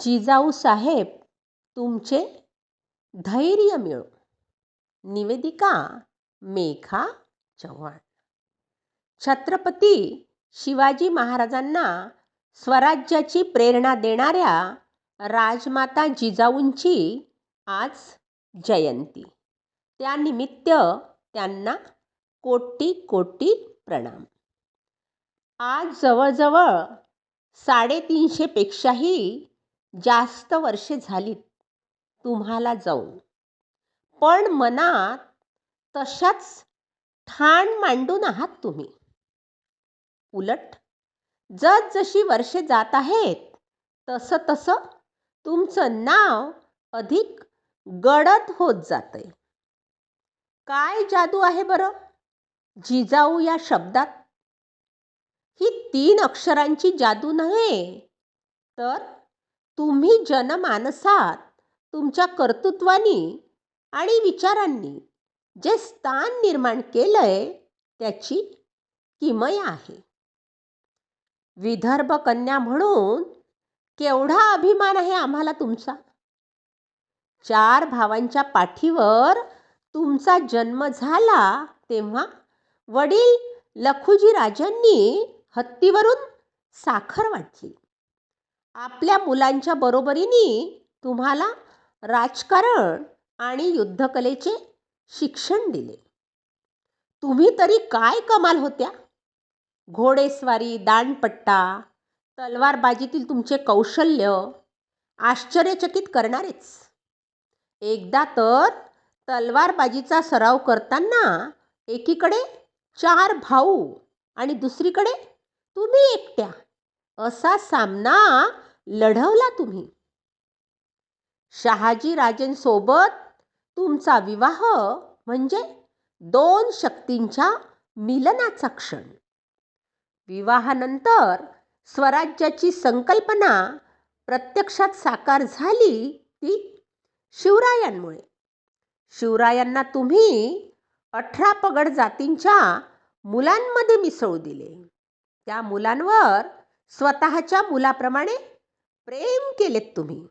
जिजाऊ साहेब तुमचे धैर्य मिळो. निवेदिका मेघा चव्हाण. छत्रपती शिवाजी महाराजांना स्वराज्याची प्रेरणा देणाऱ्या राजमाता जिजाऊंची आज जयंती. त्यानिमित्त त्यांना कोटी कोटी प्रणाम. आज जवळजवळ साडेतीनशेपेक्षाही जास्त वर्षे झालीत तुम्हाला जाऊन. पण मनात तशाच ठाण मांडून आहात तुम्ही. उलट जस जशी वर्षे जात आहेत तसं तसं तुमचं नाव अधिक गडद होत जातंय. काय जादू आहे बरं? जिजाऊ या शब्दात. ही तीन अक्षरांची जादू नव्हे तर तुम्ही जनमानसात तुमच्या कर्तृत्वानी आणि विचारांनी जे स्थान निर्माण केलंय त्याची किमया आहे. विदर्भ कन्या म्हणून केवढा अभिमान आहे आम्हाला तुमचा? चार भावांच्या पाठीवर तुमचा जन्म झाला तेव्हा वडील लखुजी राजांनी हत्तीवरून साखर वाटली. आपल्या मुलांच्या बरोबरीने तुम्हाला राजकारण आणि युद्धकलेचे शिक्षण दिले. तुम्ही तरी काय कमाल होत्या? घोडेस्वारी दांडपट्टा तलवारबाजीतील तुमचे कौशल्य आश्चर्यचकित करणारेच. एकदा तर तलवारबाजीचा सराव करताना एकीकडे चार भाऊ आणि दुसरीकडे तुम्ही एकट्या. असा सामना लढवला तुम्ही. शहाजी राजेंसोबत तुमचा विवाह म्हणजे दोन शक्तींच्या मिलनाचा क्षण. विवाहानंतर स्वराज्याची संकल्पना प्रत्यक्षात साकार झाली ती शिवरायांमुळे. शिवरायांना तुम्ही अठरा पगड जातींच्या मुलांमध्ये मिसळू दिले. त्या मुलांवर स्वतःच्या मुलाप्रमाणे प्रेम केलेत तुम्ही.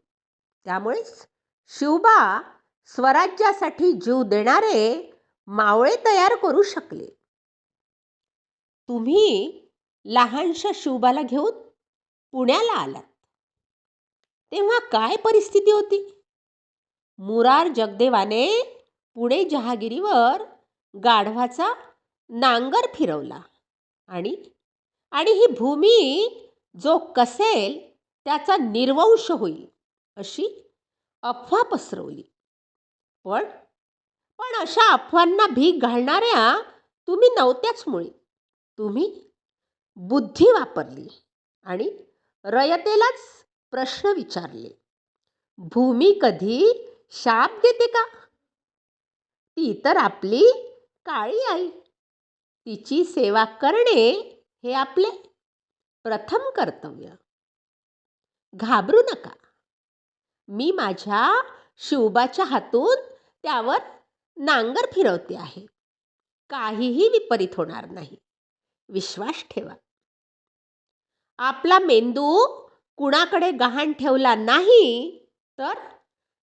त्यामुळेच शिवबा स्वराज्यासाठी जीव देणारे मावळे तयार करू शकले. तुम्ही लहानशा शिवबाला घेऊन पुण्याला आलात. तेव्हा काय परिस्थिती होती? मुरार जगदेवाने पुणे जहागिरीवर गाढवाचा नांगर फिरवला आणि आणि ही भूमी जो कसेल त्याचा निर्वंश होईल अशी अफवा पसरवली. पण पण अशा अफवांना भीक घालणाऱ्या तुम्ही नव्हत्याचमुळे तुम्ही बुद्धी वापरली आणि रयतेलाच प्रश्न विचारले. भूमी कधी शाप देते का? ती तर आपली काळी आई. तिची सेवा करणे हे आपले प्रथम कर्तव्य. घाबरू नका. मी माझ्या शिवबाच्या हातून त्यावर नांगर फिरवते आहे. काहीही विपरीत होणार नाही. विश्वास ठेवा. आपला मेंदू कुणाकडे गहाण ठेवला नाही तर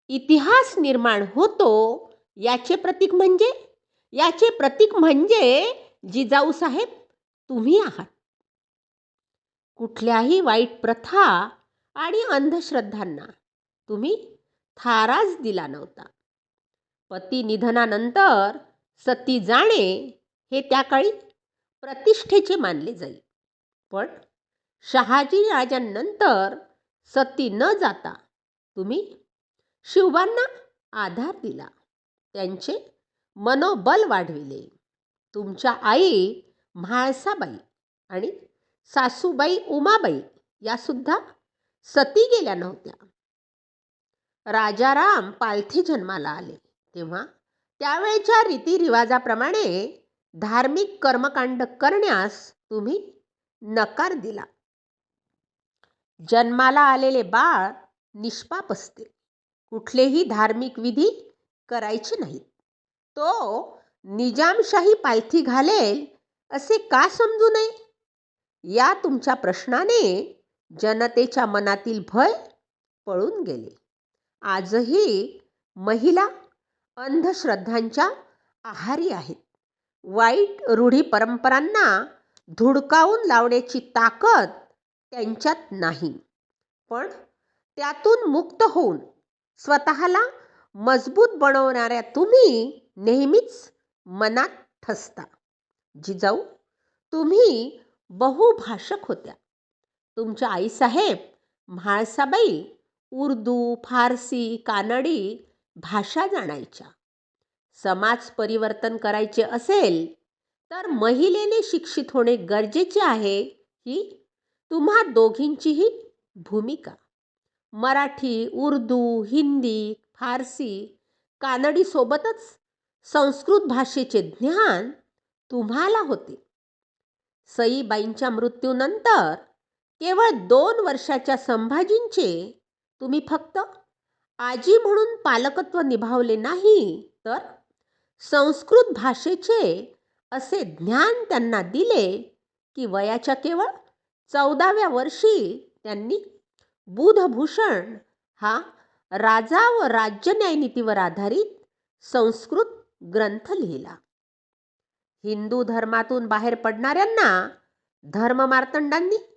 इतिहास निर्माण होतो. याचे प्रतीक म्हणजे याचे प्रतीक म्हणजे जिजाऊ साहेब तुम्ही आहात. कुठल्याही वाईट प्रथा आणि अंधश्रद्धांना. तुम्ही थाराच दिला नव्हता. पती निधनानंतर सती जाणे हे त्या काळी प्रतिष्ठेचे मानले जाईल पण शहाजी राजांनंतर सती न जाता तुम्ही शिवबांना आधार दिला. त्यांचे मनोबल वाढविले. तुमच्या आई म्हाळसाबाई आणि सासूबाई उमाबाई यासुद्धा सती गेल्या नव्हत्या. राजाराम पालथी जन्माला आले. तेव्हा त्यावेळच्या रीतिरिवाजाप्रमाणे धार्मिक कर्मकांड करण्यास तुम्ही नकार दिला. जन्माला आलेले बाळ निष्पाप असते. कुठलेही धार्मिक विधी करायचे नाहीत. तो निजामशाही पालथी घालेल असे का समजू नये? या तुमच्या प्रश्नाने जनतेच्या मनातील भय पळून गेले. आजही महिला अंधश्रद्धांच्या आहारी आहेत. वाईट रूढी परंपरांना धुडकावून लावण्याची ताकद त्यांच्यात नाही. पण त्यातून मुक्त होऊन स्वतःला मजबूत बनवणाऱ्या तुम्ही नेहमीच मनात ठसता. जिजाऊ तुम्ही बहुभाषक होत्या. तुमच्या आईसाहेब म्हाळसाबाई उर्दू फारसी कानडी भाषा जाणायच्या. समाज परिवर्तन करायचे असेल तर महिलेने शिक्षित होणे गरजेचे आहे ही तुम्हा दोघींचीही भूमिका. मराठी उर्दू हिंदी फारसी कानडीसोबतच संस्कृत भाषेचे ज्ञान तुम्हाला होते. सईबाईंच्या मृत्यूनंतर केवळ दोन वर्षाच्या संभाजींचे? तुम्ही फक्त आजी म्हणून पालकत्व निभावले नाही तर? संस्कृत भाषेचे असे ज्ञान त्यांना दिले की वयाच्या केवळ चौदाव्या वर्षी त्यांनी बुधभूषण हा राजा व राज्य न्यायनीतीवर आधारित संस्कृत ग्रंथ लिहिला. हिंदू धर्मातून बाहेर पडणाऱ्यांना धर्ममार्तंडांनी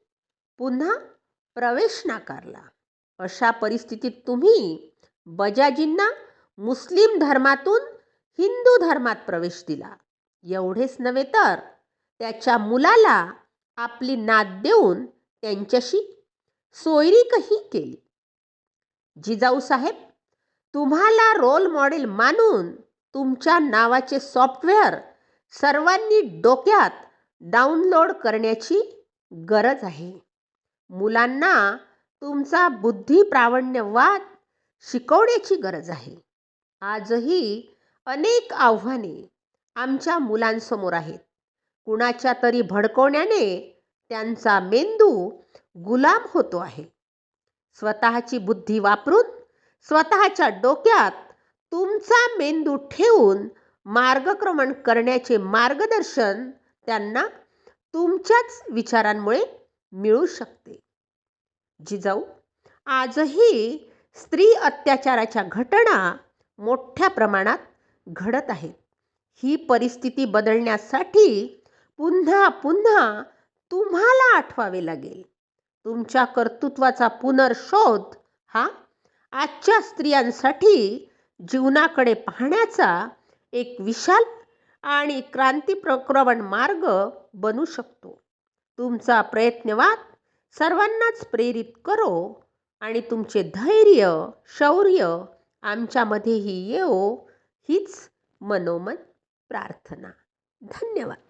पुन्हा प्रवेश नाकारला. अशा परिस्थितीत तुम्ही बजाजींना मुस्लिम धर्मातून हिंदू धर्मात प्रवेश दिला. एवढेच नव्हे तर त्याच्या मुलाला आपली नाद देऊन त्यांच्याशी सोयरीकही केली. जिजाऊ साहेब तुम्हाला रोल मॉडेल मानून तुमच्या नावाचे सॉफ्टवेअर सर्वांनी डोक्यात डाउनलोड करण्याची गरज आहे. मुलांना तुमचा बुद्धी प्रावण्यवाद शिकवण्याची गरज आहे. आजही अनेक आव्हाने आमच्या मुलांसमोर आहेत. कुणाच्या तरी भडकवण्याने त्यांचा मेंदू गुलाम होतो आहे. स्वतःची बुद्धी वापरून स्वतःच्या डोक्यात तुमचा मेंदू ठेवून मार्गक्रमण करण्याचे मार्गदर्शन त्यांना तुमच्याच विचारांमुळे मिळू शकते. जिजाऊ आजही स्त्री अत्याचाराच्या घटना मोठ्या प्रमाणात घडत आहेत. ही परिस्थिती बदलण्यासाठी पुन्हा पुन्हा तुम्हाला आठवावे लागेल. तुमच्या कर्तृत्वाचा पुनर्शोध हा आजच्या स्त्रियांसाठी जीवनाकडे पाहण्याचा एक विशाल आणि क्रांतीप्रक्रमण मार्ग बनू शकतो. तुमचा प्रयत्नवाद सर्वांनाच प्रेरित करो आणि तुमचे धैर्य शौर्य आमच्यामध्येही येवो हीच मनोमन प्रार्थना. धन्यवाद.